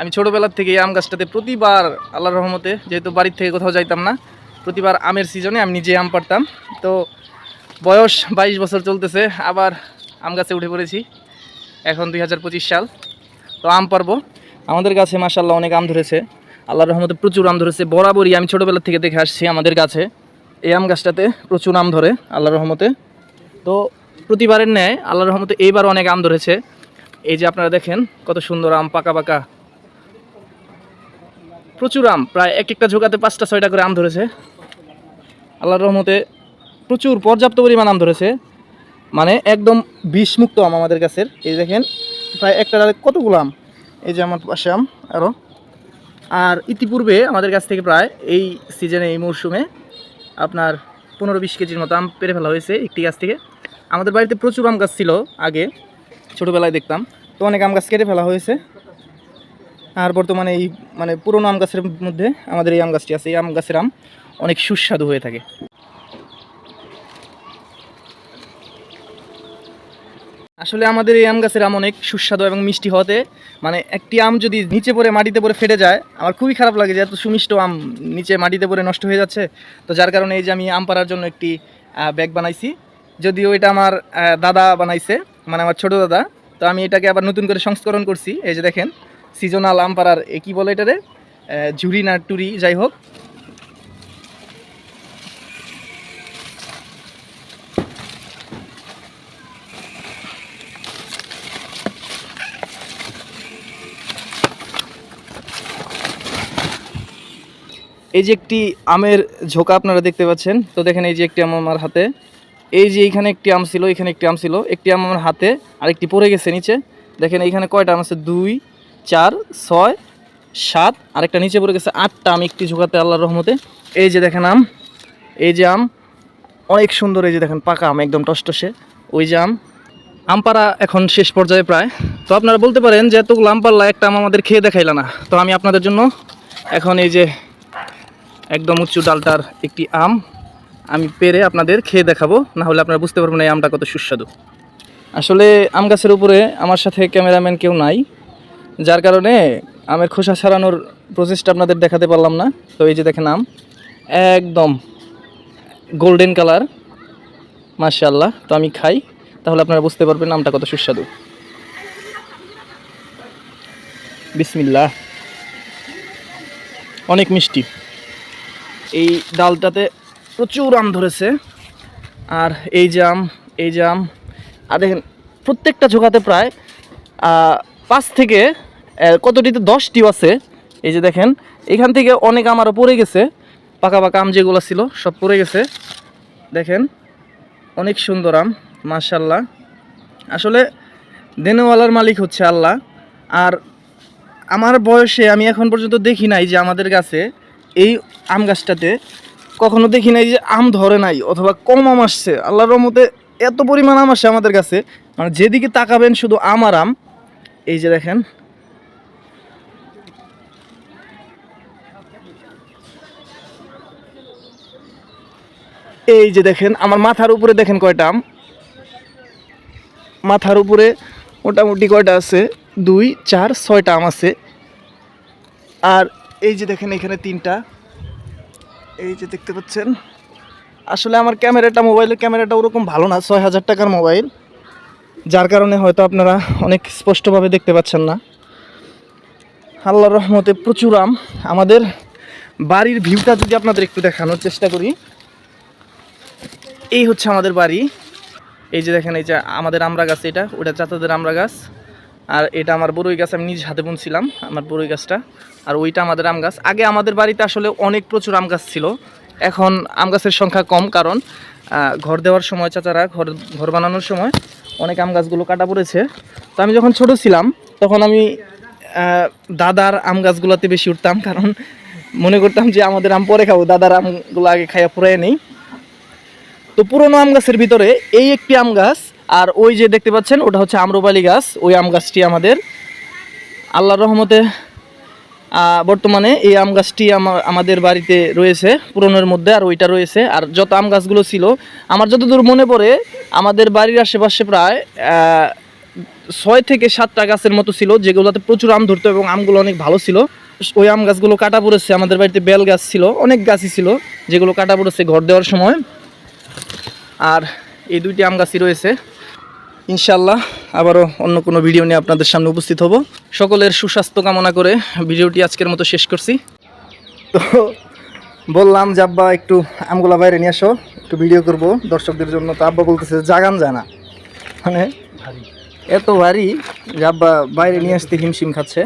আমি ছোটোবেলার থেকে আম গাছটাতে প্রতিবার আল্লাহর রহমতে, যেহেতু বাড়ির থেকে কোথাও যাইতাম না, প্রতিবার আমের সিজনে আমি নিজে আম পারতাম তো বয়স বাইশ বছর চলতেছে, আবার আম গাছে উঠে পড়েছি, এখন দুই হাজার পঁচিশ সাল। তো আম পারব আমাদের গাছে মাসাল্লাহ অনেক আম ধরেছে। আল্লাহর রহমতে প্রচুর আম ধরেছে, বরাবরই আমি ছোটোবেলা থেকে দেখে আসছি আমাদের গাছে। এই আম গাছটাতে প্রচুর আম ধরে, আল্লাহর রহমতে। তো প্রতিবারের ন্যায় আল্লাহর রহমতে এইবার অনেক আম ধরেছে। এই যে আপনারা দেখেন, কত সুন্দর আম, পাকা পাকা। প্রচুর আম, প্রায় এক একটা ঝোকাতে পাঁচটা, ছয়টা করে আম ধরেছে। আল্লাহর রহমতে প্রচুর পর্যাপ্ত পরিমাণ আম ধরেছে। মানে একদম বিষমুক্ত আম আমাদের গাছের এই দেখেন, প্রায় একটা কতগুলো আম? এই যে আমার পাশে আম আরও আর ইতিপূর্বে আমাদের কাছ থেকে প্রায় এই সিজনে, এই মরশুমে আপনার পনেরো বিশ কেজির মতো আম পেরে ফেলা হয়েছে একটি গাছ থেকে। আমাদের বাড়িতে প্রচুর আম গাছ ছিল আগে, ছোটোবেলায় দেখতাম। তো অনেক আম গাছ কেটে ফেলা হয়েছে। আর বর্তমানে এই মানে পুরনো আম গাছের মধ্যে আমাদের এই আম গাছটি আছে। এই আম গাছের আম অনেক সুস্বাদু হয়ে থাকে। আসলে আমাদের এই আম গাছের আম অনেক সুস্বাদু এবং মিষ্টি হতে মানে একটি আম যদি নিচে পড়ে মাটিতে পড়ে ফেটে যায়, আমার খুবই খারাপ লাগে যে এত সুমিষ্ট আম নিচে মাটিতে পড়ে নষ্ট হয়ে যাচ্ছে। তো যার কারণে এই যে আমি আম পাড়ার জন্য একটি ব্যাগ বানাইছি। যদিও এটা আমার দাদা বানাইছে মানে আমার ছোট দাদা। তো আমি এটাকে আবার নতুন করে সংস্করণ করছি। এই যে দেখেন সিজনাল আম পাড়ার এ কী বলে এটারে? ঝুরি না টুরি, যাই হোক। এই যে একটি আমের ঝোঁকা আপনারা দেখতে পাচ্ছেন, তো দেখেন এই যে একটি আম আমার হাতে। এই যে এইখানে একটি আম ছিল, এখানে একটি আম ছিল, একটি আম আমার হাতে আর একটি পড়ে গেছে নিচে। দেখেন এইখানে কয়টা আম আছে? দুই চার, ছয়, সাত আর একটা নিচে পড়ে গেছে আটটা আম একটি ঝোঁকাতে আল্লাহর রহমতে। এই যে দেখেন আম, এই যে আম, অনেক সুন্দর এই যে দেখেন পাকা আম, একদম টসটসে। ওই যে আম আম পাড়া এখন শেষ পর্যায়ে প্রায়। তো আপনারা বলতে পারেন যে এতগুলো আম পারলা একটা আম আমাদের খেয়ে দেখাইলা না। তো আমি আপনাদের জন্য এখন এই যে একদম উঁচু ডালটার একটি আম আমি পেরে আপনাদের খেয়ে দেখাবো। না হলে আপনারা বুঝতে পারবেন এই আমটা কত সুস্বাদু। আসলে আম গাছের উপরে আমার সাথে ক্যামেরাম্যান কেউ নাই। যার কারণে আমের খোসা ছাড়ানোর প্রসেসটা আপনাদের দেখাতে পারলাম না। তো এই যে দেখেন আম, একদম গোল্ডেন কালার মাশাআল্লাহ। তো আমি খাই, তাহলে আপনারা বুঝতে পারবেন আমটা কত সুস্বাদু। বিসমিল্লাহ। অনেক মিষ্টি। এই ডালটাতে প্রচুর আম ধরেছে। আর এই আম এই আম, আর দেখেন, প্রত্যেকটা ঝোঁকাতে প্রায় পাঁচ থেকে কতটিতে দশটিও আছে। এই যে দেখেন, এখান থেকে অনেক আমারও পড়ে গেছে। পাকা পাকা আম যেগুলো ছিল, সব পড়ে গেছে। দেখেন, অনেক সুন্দর আম মাশাল্লাহ আসলে দেনেওয়ালার মালিক হচ্ছে আল্লাহ। আর আমার বয়সে আমি এখন পর্যন্ত দেখি নাই যে আমাদের গাছে এই আম গাছটাতে কখনো দেখি নাই যে আম ধরে নাই অথবা কম আম আসছে। আল্লাহর রহমতে এত পরিমাণ আম আসে আমাদের কাছে মানে যেদিকে তাকাবেন শুধু আম আর আম। এই যে দেখেন এই যে দেখেন, আমার মাথার উপরে দেখেন কয়টা আম? মাথার উপরে মোটামুটি কয়টা আছে? দুই, চার, ছয়টা আম আছে। আর এই যে দেখেন এখানে তিনটা। এই যে দেখতে পাচ্ছেন, আসলে আমার ক্যামেরাটা, মোবাইলের ক্যামেরাটা ওরকম ভালো না, ছয় হাজার টাকার মোবাইল। যার কারণে হয়তো আপনারা অনেক স্পষ্টভাবে দেখতে পাচ্ছেন না। আল্লাহর রহমতে প্রচুর আম। আমাদের বাড়ির ভিউটা যদি আপনাদের একটু দেখানোর চেষ্টা করি এই হচ্ছে আমাদের বাড়ি। এই যে দেখেন, এই যে আমাদের আমরা গাছ এটা, ওটা চাচাদের আমরা গাছ। আর এটা আমার বড়ই গাছ, আমি নিজ হাতে বুনছিলাম আমার বড়ই গাছটা। আর ওইটা আমাদের আম গাছ। আগে আমাদের বাড়িতে আসলে অনেক প্রচুর আম গাছ ছিল। এখন আম গাছের সংখ্যা কম, কারণ ঘর দেওয়ার সময় চাচারা, ঘর ঘর বানানোর সময় অনেক আম গাছগুলো কাটা পড়েছে। তো আমি যখন ছোট ছিলাম, তখন আমি দাদার আম গাছগুলোতে বেশি উঠতাম, কারণ মনে করতাম যে আমাদের আম পরে খাব, দাদার আমগুলো আগে খাইয়া পুরাই নেই। তো পুরোনো আম গাছের ভিতরে এই একটি আম গাছ, আর ওই যে দেখতে পাচ্ছেন, ওটা হচ্ছে আম্রপালি গাছ, ওই আম গাছটি আমাদের আল্লাহর রহমতে বর্তমানে এই আম গাছটি আমা- আমাদের বাড়িতে রয়েছে, পুরনোর মধ্যে, আর ওইটা রয়েছে। আর যত আম গাছগুলো ছিল, আমার যতদূর মনে পড়ে, আমাদের বাড়ির আশেপাশে প্রায় ছয় থেকে সাতটা গাছের মতো ছিল, যেগুলোতে প্রচুর আম ধরতো এবং আমগুলো অনেক ভালো ছিল। ওই আম গাছগুলো কাটা পড়েছে, আমাদের বাড়িতে বেল গাছ ছিল, অনেক গাছই ছিল, যেগুলো কাটা পড়েছে ঘর দেওয়ার সময়। আর এই দুইটি আম গাছই রয়েছে। ইনশাল্লাহ আবারও অন্য কোনো ভিডিও নিয়ে আপনাদের সামনে উপস্থিত হব। সকলের সুস্বাস্থ্য কামনা করে ভিডিওটি আজকের মতো শেষ করছি। তো বললাম যে আব্বা একটু আমগুলা বাইরে নিয়ে আসো একটু ভিডিও করব। দর্শকদের জন্য তো আব্বা বলতেছে জাগান যায় না। মানে এত ভারী যে আব্বা বাইরে নিয়ে আসতে হিমশিম খাচ্ছে।